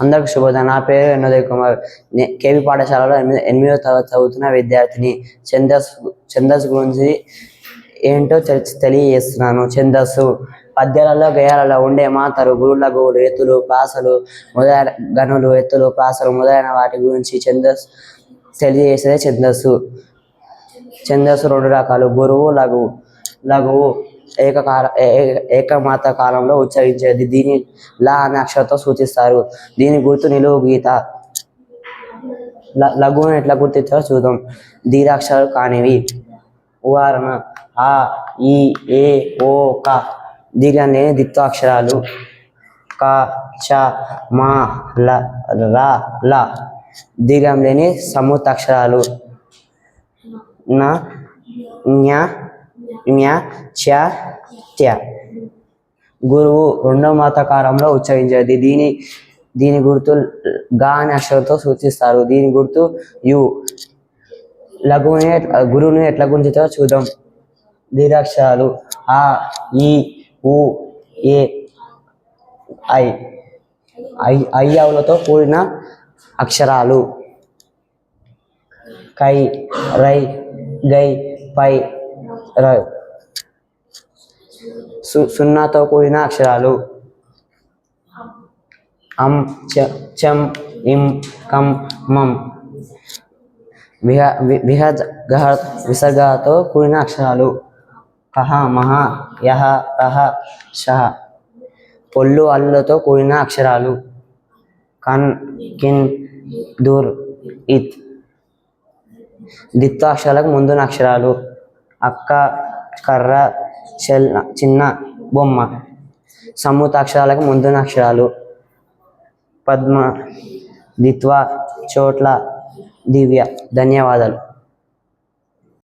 అందరికి శుభోదయం. నా పేరు వినోదయ్ కుమార్. నే- కేవీ పాఠశాలలో ఎనిమిది ఎనిమిదో తరగతి చదువుతున్న విద్యార్థిని. ఛందస్ ఛందస్ గురించి ఏంటో తెలియజేస్తున్నాను. ఛందస్సు. పద్యాలలో గేయాలలో ఉండే మాతలు గురుల ఎత్తులు పాసలు మొదలైన గనులు ఎత్తులు పాసలు మొదలైన వాటి గురించి ఛందస్ తెలియజేసేదే ఛందస్సు. ఛందస్సు రెండు రకాలు. గురువు లఘువు లఘువు ఏకకాల ఏ- ఏకమాత కాలంలో ఉచ్చరించేది. దీని లా అనే అక్షరంతో సూచిస్తారు. దీని గుర్తు నిలువు గీత. ల- లఘువును ఎట్లా గుర్తించాలో చూద్దాం. దీరాక్షరాలు కానివి. ఉదాహరణ. ఆ ఈ ఏ ఓ క. దీర్ఘం లేని దిత్వాక్షరాలు. క చ మా ల ర ల. దీర్ఘం లేని సమూతాక్షరాలు న జ్ఞ జ్ఞ చ త్య. గురువు రెండవ మాతకారంలో ఉచ్చరించేది దీని దీని గుర్తు గా అనే అక్షరంతో సూచిస్తారు. దీని గుర్తు యు. లఘువుని గురువుని ఎట్లా గుర్తించాలో చూద్దాం. దీర్ఘాక్షరాలు. ఆ ఈ ఉ ఏ ఐ. ఐ అయ్యవులతో కూడిన అక్షరాలు. కై రై గై పై ర సు- సున్నాతో కూడిన అక్షరాలు అం చ చం ఇం కం మం విహ విహ గహ విసర్గతో కూడిన అక్షరాలు కహ మహ యహ రహ షహ పొల్లు అల్లులతో కూడిన అక్షరాలు కన్ కిన్ దూర్ ఇత్ దిత్వాక్షరాలకు ముందున్న అక్షరాలు అక్క కర్ర చెల్ చిన్న బొమ్మ. సమూతాక్షరాలకు ముందున అక్షరాలు. పద్మ దిత్వ చోట్ల దివ్య. ధన్యవాదాలు.